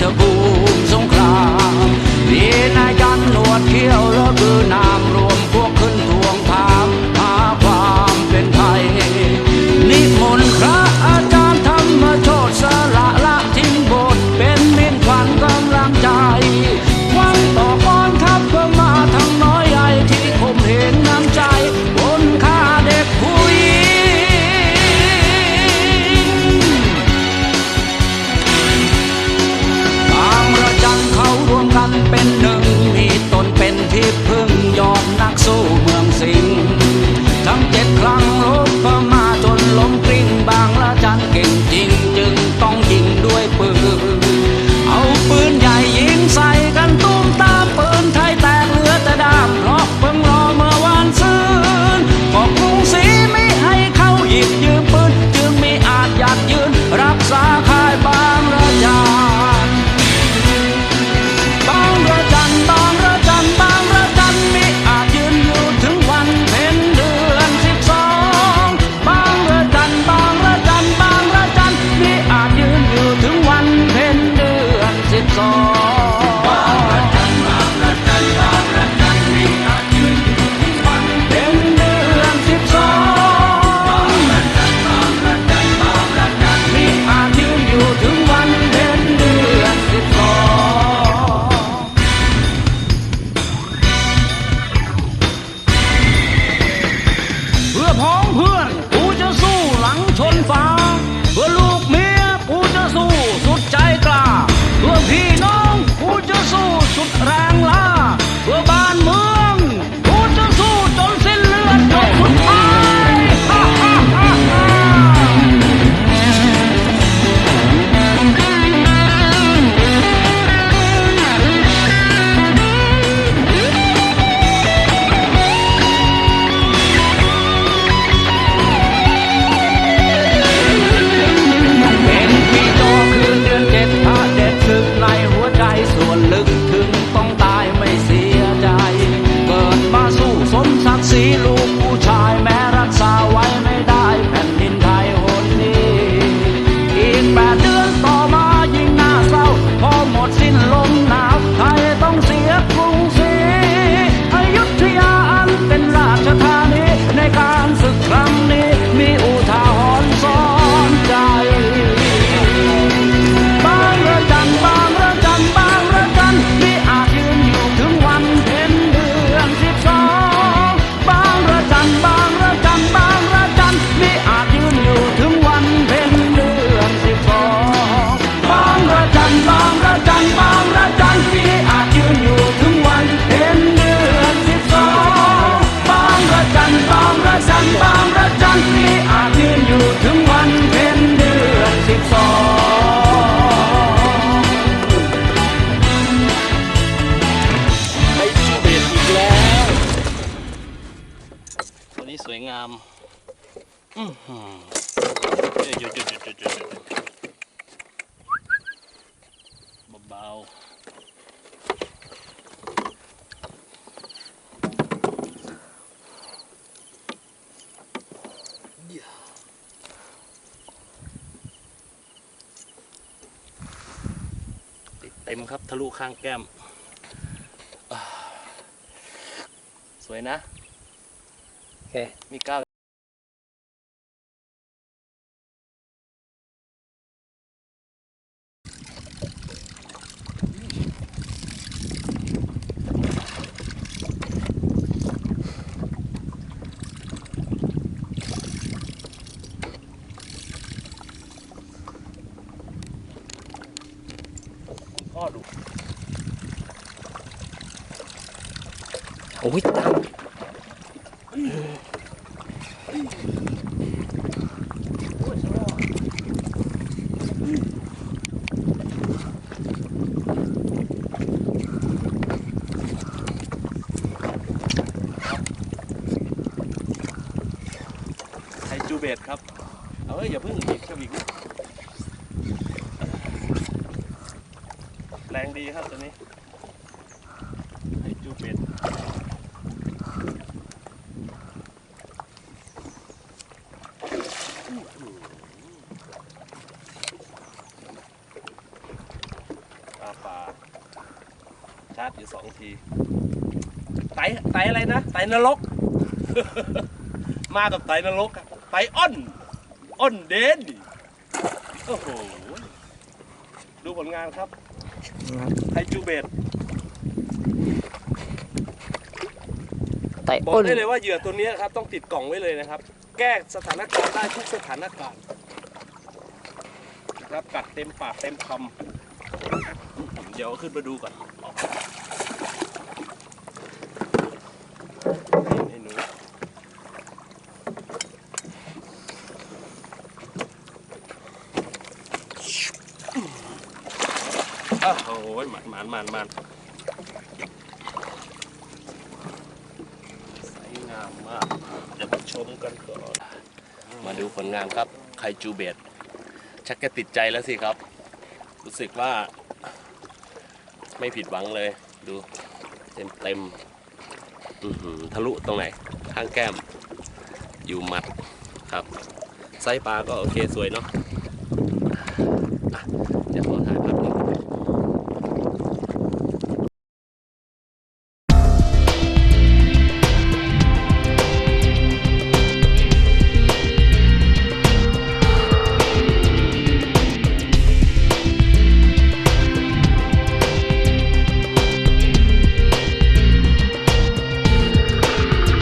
的步 วยงามอือหือหยุเบาเต็มครับ ทะลุข้างแก้ม สวยนะ Okay. Mi cabe. Oh, it's. เฮ้ยอย่าเพิ่งหอีกสวิงแรงดีครับตัวนี้ไอจูเป็ดปลาปลาชาร์จอยู่สองทีไตไตอะไรนะไตนรก มากับไตนรกไตอ้อน อ้อนเดนโอ้โห ดูผลงานครับไทจูเบตไต่บอกอ้นได้เลยว่าเหยื่อตัวเนี้ยครับต้องติดกล่องไว้เลยนะครับ แก้สถานการณ์ได้ทุกสถานการณ์นะครับกัดเต็มปากเต็มคำเดี๋ยวขึ้นมาดูก่อน โอ้ยมันมันมันมันสวยงามมาก เดี๋ยวมาชมกันก่อน มาดูผลงานครับ ไคจูเบตชักจะติดใจแล้วสิครับ รู้สึกว่า ไม่ผิดหวังเลย ดูเต็มเต็มทะลุตรงไหน ข้างแก้ม อยู่หมัดครับ ไซปลาก็โอเคสวยเนาะจะขอถ่ายภาพ